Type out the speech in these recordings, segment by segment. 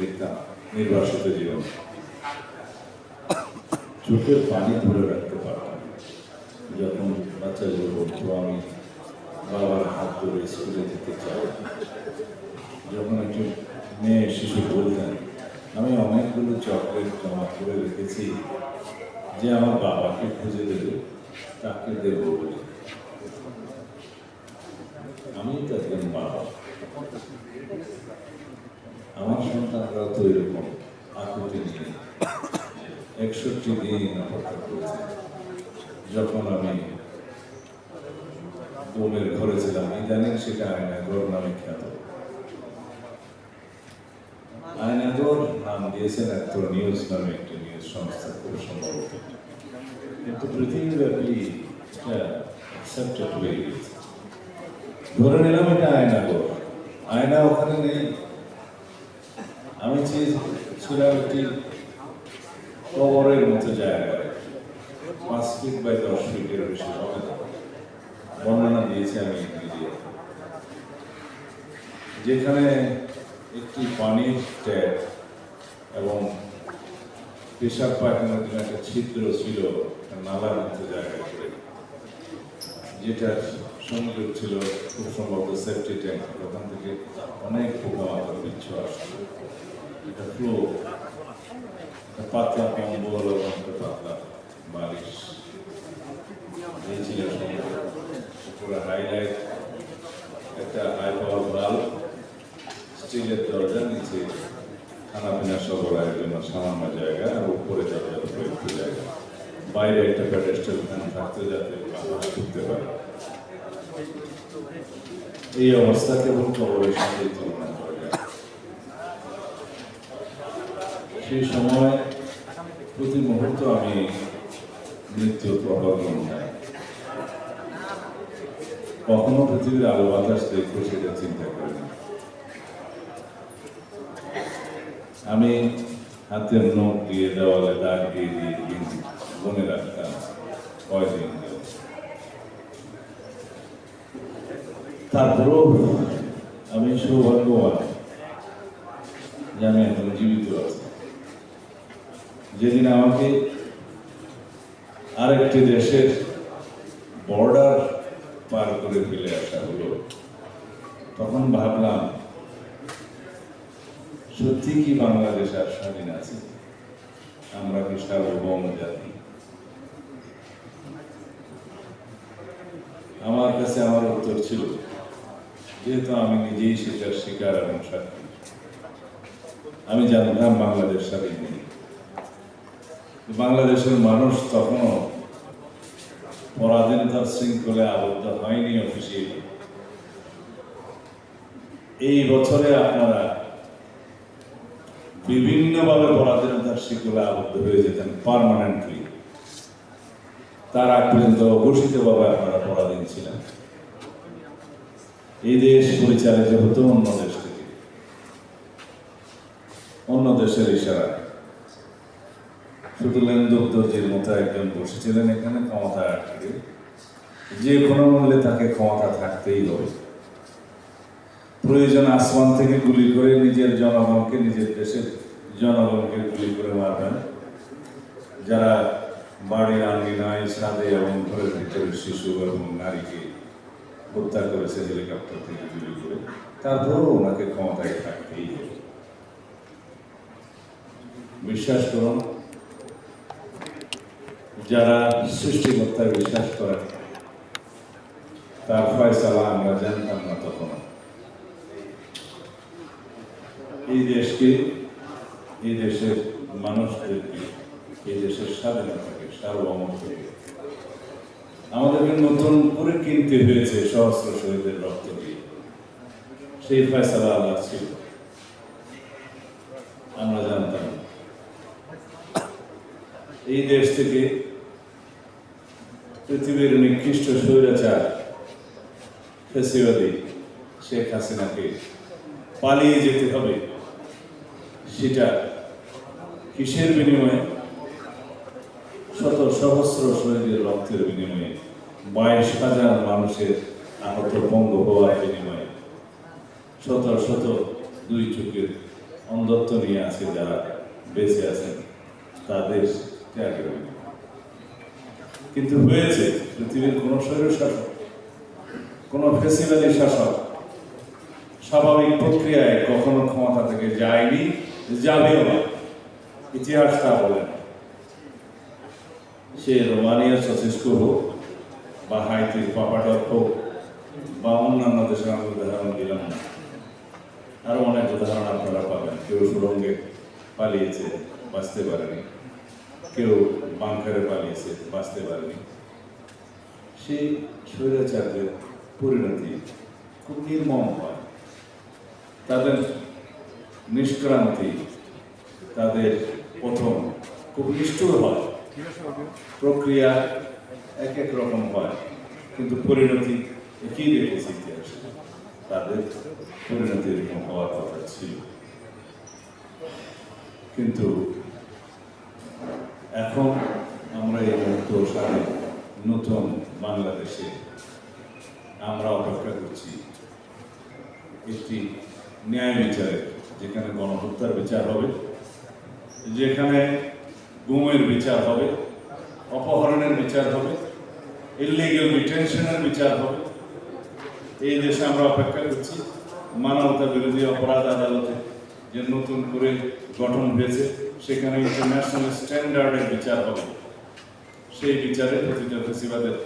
দেখতাম নির্বাসিত জীবন। চোখের পানি ধরে রাখতে পারতাম। যখন বাচ্চাগুলো বলতো, আমি বাবার হাত ধরে স্কুলে যেতে চাই। যখন একটি মেয়ে শিশু বলতেন, আমি অনেকগুলো চকলেট জমা করে রেখেছি যে আমার বাবাকে খুঁজে দেবে, তাকে দেব বলে। আমি তাদের বাবা সন্তানরা তো এরকম আকুতি নিয়ে। একষট্টি দিন অপেক্ষা করেছে। যখন আমি বোমের ঘরে ছিলাম, ইদানিং সেটা আয়নাগর নামে খ্যাত। আয়নাগর নাম দিয়েছেন এত নিউজ নামে একটি নিউজ সংস্থা, খুব সম্ভবত। কিন্তু পৃথিবীব্যাপী এটা ধরে নিলাম এটা আয়নাগর আয়না ওখানে নেই। আমি ছিলাম একটি কবরের মতো জায়গায় পাঁচ ফিট বাই দশ ফিটের বেশি হবে বর্ণনা দিয়েছি আমি যেখানে একটি পানির ট্যাপ এবং পেশাব পায়খানার জন্য একটা ছিদ্র ছিল নালার মতো জায়গায় করে। যেটা সংযোগ ছিল খুব সম্ভবত সেফটি ট্যাঙ্ক ওখান থেকে অনেক পোকামাকড় বিচ্ছু আসতো এটা ফ্লো পাতলা কম্বল পাতলা বালিশ। হাইলাইট একটা হাই স্টিলের দরজা, নিচে সামান্য জায়গা উপরে বাইরে একটা প্যাডেস্টাল ফ্যান থাকতে যাতে ঢুকতে পারে। এই অবস্থা কেবল কবরের সাথে তুলনা করা যায় সেই সময় প্রতি মুহূর্ত আমি মৃত্যুর প্রবর্তন হয় কখনো পৃথিবীর আলো বাতাস দেখব সেটা চিন্তা করিনি আমি হাতের নখ দিয়ে দেওয়ালে দাগ দিয়ে দিয়ে দিন মনে রাখতাম কয়দিন গেল। তারপরেও আমি সৌভাগ্যবান যে আমি এখন জীবিত আছি। যেদিন আমাকে আরেকটি দেশের বর্ডার পার করে ফেলে আসা হলো, তখন ভাবলাম, সত্যি কি বাংলাদেশ আর স্বাধীন আছে? আমরা কি সার্বভৌম জাতি? আমার কাছে আমার উত্তর ছিল যেহেতু আমি নিজেই সেটার শিকার এবং সাক্ষী। আমি জানতাম বাংলাদেশ স্বাধীন নেই বাংলাদেশের মানুষ তখনও পরাধীনতার শৃঙ্খলে আবদ্ধ হয়নি অফিসিয়ালি এই বছরে আপনারা বিভিন্নভাবে পরাধীনতার শিকলে আবদ্ধ হয়ে যেতেন পারমানেন্টলি তার আগ পর্যন্ত অঘোষিতভাবে আপনারা এই দেশ পরিচালিত হতো অন্য দেশ থেকে। অন্য দেশের ইশারা। শুধু মতো একজন বসেছিলেন এখানে ক্ষমতা আটকে যে কোনো মূল্যে তাকে ক্ষমতা থাকতেই হবে। প্রয়োজন আসমান থেকে গুলি করে নিজের জনগণকে, নিজের দেশের জনগণকে গুলি করে মারবেন। যারা বাড়ির আঙ্গিনায় ছাদে এবং ঘরের ভিতরে শিশু এবং নারীকে হত্যা করেছে হেলিকপ্টার থেকে গুলি করে। তারপরেও ওনাকে ক্ষমতায় থাকতেই হবে। বিশ্বাস করুন, যারা সৃষ্টিকর্তায় বিশ্বাস করেন, তার ফয়সালা আমরা জানতাম না তখন এই দেশকে, এই দেশের মানুষদেরকে, এই দেশের স্বাধীনতাকে, সার্বভৌমত্বকে আমাদেরকে নতুন করে কিনতে হয়েছে সহস্র শহীদের রক্ত দিয়ে। সেই ফয়সালা আল্লাহ ছিল। আমরা জানতাম এই দেশ থেকে পৃথিবীর নিকৃষ্ট স্বৈরাচার, ফেসিবাদী শেখ হাসিনাকে পালিয়ে যেতে হবে, সেটা কিসের বিনিময়ে? শত সহস্র শহীদের রক্তের বিনিময়ে, বাইশ হাজার মানুষের আহত পঙ্গ হওয়ার বিনিময়ে, শত শত দুই চোখের অন্ধত্ব নিয়ে আছে যারা বেঁচে আছেন তাদের ত্যাগের। কিন্তু হয়েছে পৃথিবীর কোন শরীর শাসক, কোন ফেসিবাদী শাসক স্বাভাবিক প্রক্রিয়ায় কখনো ক্ষমতা থেকে যায়নি, যাবেও না ইতিহাস তা বলে না। সে রোমানিয়ার সচেস্কু হোক বা হাইতির পাপাডক হোক বা অন্যান্য দেশের আমি উদাহরণ দিলাম না। আরও অনেক উদাহরণ আপনারা পাবেন। কেউ সুরঙ্গে পালিয়েছে, বাঁচতে পারেনি। কেউ বাংকারে পালিয়েছে, বাঁচতে পারেনি। সেই স্বৈরাচারদের পরিণতি খুব নির্মম হয়। তাদের নিষ্ক্রান্তি তাদের প্রথম খুব নিষ্ঠুর হয়। প্রক্রিয়া এক এক রকম হয়, কিন্তু পরিণতি একই রেখেছে ইতিহাসে তাদের পরিণতি এরকম হওয়ার কথা ছিল। কিন্তু এখন আমরা এই মুক্ত সাথে নতুন বাংলাদেশে আমরা অপেক্ষা করছি। একটি ন্যায় বিচারের যেখানে গণহত্যার বিচার হবে, যেখানে গুমের বিচার হবে, অপহরণের বিচার হবে ইলিগেল ডিটেনশনের বিচার হবে। এই দেশে আমরা অপেক্ষা করছি, মানবতা বিরোধী অপরাধ আদালতে যে নতুন করে গঠন হয়েছে, সেখানে ইন্টারন্যাশনাল স্ট্যান্ডার্ডের বিচার হবে। সেই বিচারে প্রতিটা ফেসিবাদের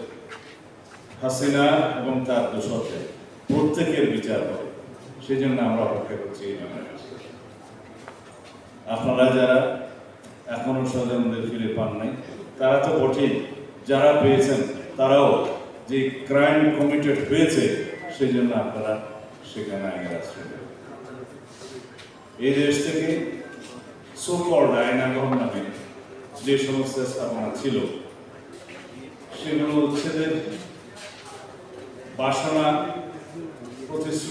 হাসিনা এবং তার দোষকদের প্রত্যেকের বিচার হবে। সেই জন্য আমরা অপেক্ষা করছি এই আপনারা যারা এখনও স্বজনদের ফিরে পান নাই তারা তো বটেই যারা পেয়েছেন, তারাও যে ক্রাইম কমিটেড হয়েছে সেই জন্য আপনারা সেখানে আশ্রয় নেবেন। এই দেশ থেকে আইন আগমন নামে যে সমস্ত স্থাপনা ছিল, সেগুলো উচ্ছেদের বাসনা, প্রতিশ্রুতি